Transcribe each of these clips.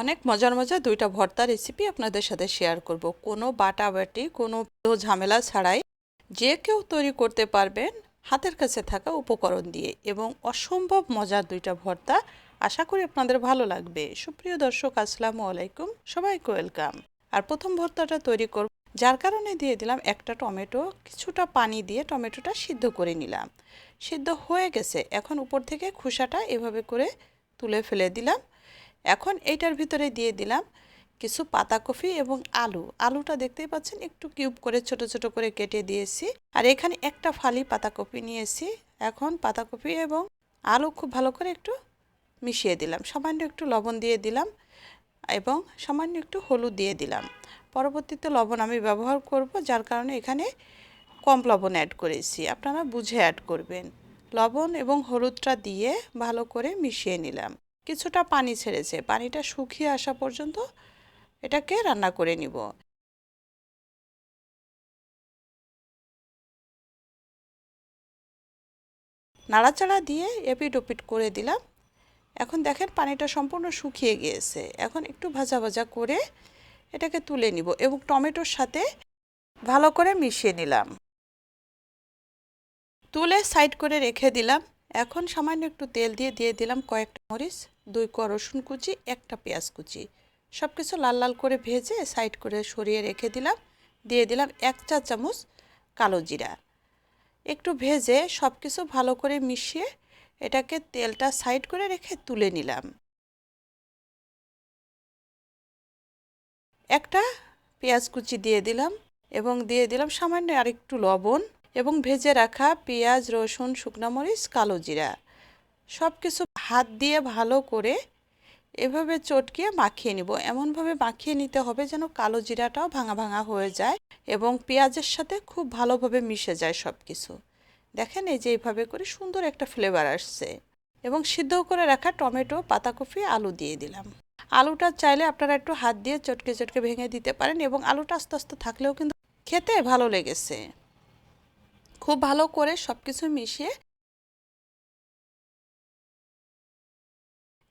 অনেক মজার মজার দুইটা ভর্তা রেসিপি আপনাদের সাথে শেয়ার করব। কোনো বাটাবাটি কোনো ঝামেলা ছাড়াই যে কেউ তৈরি করতে পারবেন হাতের কাছে থাকা উপকরণ দিয়ে এবং অসম্ভব মজার দুইটা ভর্তা। আশা করি আপনাদের ভালো লাগবে। সুপ্রিয় দর্শক, আসসালামু আলাইকুম। সবাইকে ওয়েলকাম আর প্রথম ভর্তাটা তৈরি করব। যার কারণে দিয়ে দিলাম একটা টমেটো, কিছুটা পানি দিয়ে টমেটোটা সিদ্ধ করে নিলাম। সিদ্ধ হয়ে গেছে। এখন উপর থেকে খোসাটা এভাবে করে তুলে ফেলে দিলাম। এখন এইটার ভিতরে দিয়ে দিলাম কিছু পাতাকপি এবং আলু। আলুটা দেখতেই পাচ্ছেন, একটু কিউব করে ছোট ছোট করে কেটে দিয়েছি। আর এখানে একটা ফালি পাতাকপি নিয়েছি। এখন পাতাকপি এবং আলু খুব ভালো করে একটু মিশিয়ে দিলাম। সামান্য একটু লবণ দিয়ে দিলাম এবং সামান্য একটু হলুদ দিয়ে দিলাম। পরবর্তীতে লবণ আমি ব্যবহার করব, যার কারণে এখানে কম লবণ অ্যাড করেছি। আপনারা বুঝে অ্যাড করবেন। লবণ এবং হলুদটা দিয়ে ভালো করে মিশিয়ে নিলাম। কিছুটা পানি ছেড়েছে, পানিটা শুকিয়ে আসা পর্যন্ত এটাকে রান্না করে নিব। নাড়াচাড়া দিয়ে এপিট ওপিট করে দিলাম। এখন দেখেন পানিটা সম্পূর্ণ শুকিয়ে গিয়েছে। এখন একটু ভাজা ভাজা করে এটাকে তুলে নিব এবং টমেটোর সাথে ভালো করে মিশিয়ে নিলাম। তুলে সাইড করে রেখে দিলাম। এখন সামান্য একটু তেল দিয়ে দিয়ে দিলাম কয়েকটা মরিচ, দুই ক রসুন কুচি, একটা পেঁয়াজ কুচি। সব কিছু লাল লাল করে ভেজে সাইড করে সরিয়ে রেখে দিলাম। দিয়ে দিলাম এক চা চামচ কালো জিরা। একটু ভেজে সব কিছু ভালো করে মিশিয়ে এটাকে তেলটা সাইড করে রেখে তুলে নিলাম। একটা পেঁয়াজ কুচি দিয়ে দিলাম এবং দিয়ে দিলাম সামান্য আরেকটু লবণ। এবং ভেজে রাখা পেঁয়াজ, রসুন, শুকনো মরিচ, কালো জিরা। সব কিছু হাত দিয়ে ভালো করে এভাবে চটকিয়ে মাখিয়ে নিব। এমনভাবে মাখিয়ে নিতে হবে যেন কালো জিরাটাও ভাঙা ভাঙা হয়ে যায় এবং পেঁয়াজের সাথে খুব ভালোভাবে মিশে যায় সব কিছু দেখেন এই যে এইভাবে করে সুন্দর একটা ফ্লেভার আসছে। এবং সিদ্ধ করে রাখা টমেটো, পাতাকপি, আলু দিয়ে দিলাম। আলুটা চাইলে আপনারা একটু হাত দিয়ে চটকে চটকে ভেঙে দিতে পারেন এবং আলুটা আস্তে আস্তে থাকলেও কিন্তু খেতে ভালো লেগেছে। খুব ভালো করে সব কিছু মিশিয়ে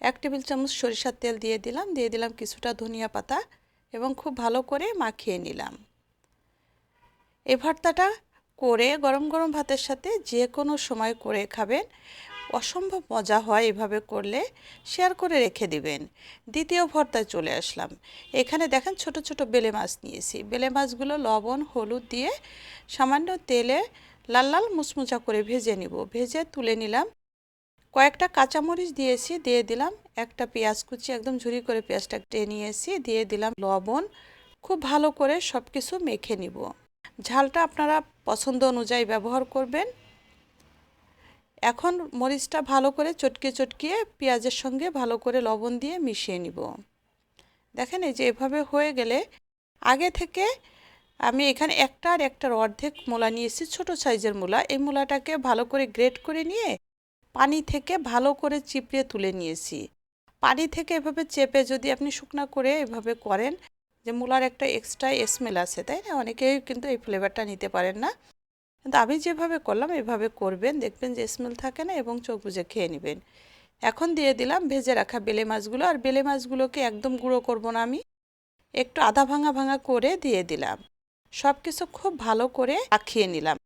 এক টেবিল চামচ সরিষার তেল দিয়ে দিলাম দিয়ে দিলাম কিছুটা ধনিয়া পাতা এবং খুব ভালো করে মাখিয়ে নিলাম। এ ভর্তাটা করে গরম গরম ভাতের সাথে যে কোনো সময় করে খাবেন। অসম্ভব মজা হয় এভাবে করলে, শেয়ার করে রেখে দিবেন। দ্বিতীয় ভর্তায় চলে আসলাম। এখানে দেখেন ছোট ছোট বেলে মাছ নিয়েছি। বেলে মাছগুলো লবণ, হলুদ দিয়ে সামান্য তেলে লাল লাল মুচমুচা করে ভেজে নিব। ভেজে তুলে নিলাম। কয়েকটা কাঁচামরিচ দিয়েছি, দিয়ে দিলাম। একটা পেঁয়াজ কুচি, একদম ঝুরি করে পেঁয়াজটা কেটে নিয়েছি, দিয়ে দিলাম লবণ। খুব ভালো করে সব কিছু মেখে নিব। ঝালটা আপনারা পছন্দ অনুযায়ী ব্যবহার করবেন। এখন মরিচটা ভালো করে চটকে চটকিয়ে পেঁয়াজের সঙ্গে ভালো করে লবণ দিয়ে মিশিয়ে নিব। দেখেন এই যে এভাবে হয়ে গেলে আগে থেকে আমি এখানে একটা আর একটার অর্ধেক মূলা নিয়েছি ছোট সাইজের মূলা। এই মূলাটাকে ভালো করে গ্রেট করে নিয়ে পানি থেকে ভালো করে চিপড়ে তুলে নিয়েছি। পানি থেকে এভাবে চেপে যদি আপনি শুকনা করে এভাবে করেন, যে মূলার একটা এক্সট্রা স্মেল আছে তাই না? অনেকেই কিন্তু এই ফ্লেভারটা নিতে পারেন না। কিন্তু আমি যেভাবে করলাম, এভাবে করবেন, দেখবেন যে স্মেল থাকে না এবং চোখ বুঝে খেয়ে নেবেন। এখন দিয়ে দিলাম ভেজে রাখা বেলে মাছগুলো। আর বেলে মাছগুলোকে একদম গুঁড়ো করব না আমি, একটু আধা ভাঙা ভাঙা করে দিয়ে দিলাম। সব কিছু খুব ভালো করে আখিয়ে নিলাম।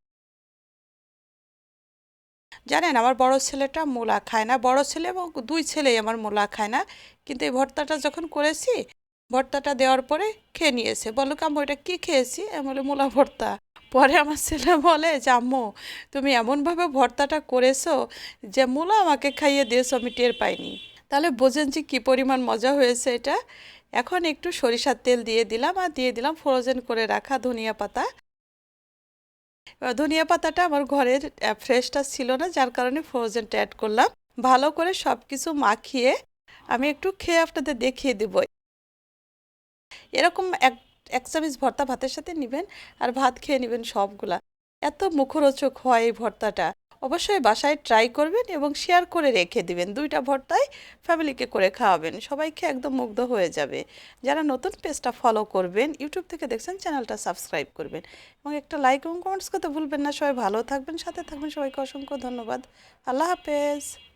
জানেন, আমার বড় ছেলেটা মূলা খায় না। বড় ছেলে এবং দুই ছেলেই আমার মূলা খায় না। কিন্তু এই ভর্তাটা যখন করেছি, ভর্তাটা দেওয়ার পরে খেয়ে নিয়েছে। বলো কাম্মু এটা কী খেয়েছি? আমি বলে, মূলা ভর্তা। পরে আমার ছেলে বলে, যে আম্মু, তুমি এমনভাবে ভর্তাটা করেছ যে মূলা আমাকে খাইয়ে দিয়েছ, আমি টের পাইনি। তাহলে বোঝেন যে কী পরিমাণ মজা হয়েছে এটা। এখন একটু সরিষার তেল দিয়ে দিলাম আর দিয়ে দিলাম ফ্রোজেন করে রাখা ধনিয়া পাতা। ধনিয়া পাতাটা আমার ঘরের ফ্রেশটা ছিল না, যার কারণে ফ্রোজেনটা অ্যাড করলাম। ভালো করে সব কিছু মাখিয়ে আমি একটু খেয়ে আপনাদের দেখিয়ে দেব। এরকম এক এক চামচ ভর্তা ভাতের সাথে নেবেন আর ভাত খেয়ে নেবেন সবগুলা। এত মুখরোচক হয় এই ভর্তাটা। অবশ্যই বাসায় ট্রাই করবেন এবং শেয়ার করে রেখে দিবেন। দুইটা ভর্তায় ফ্যামিলিকে করে খাওয়াবেন। সবাইকে একদম মুগ্ধ হয়ে যাবে। যারা নতুন পেজটা ফলো করবেন ইউটিউব থেকে দেখছেন চ্যানেলটা সাবস্ক্রাইব করবেন এবং একটা লাইক এবং কমেন্টস করতে ভুলবেন না। সবাই ভালো থাকবেন, সাথে থাকবেন। সবাইকে অসংখ্য ধন্যবাদ। আল্লাহ হাফেজ।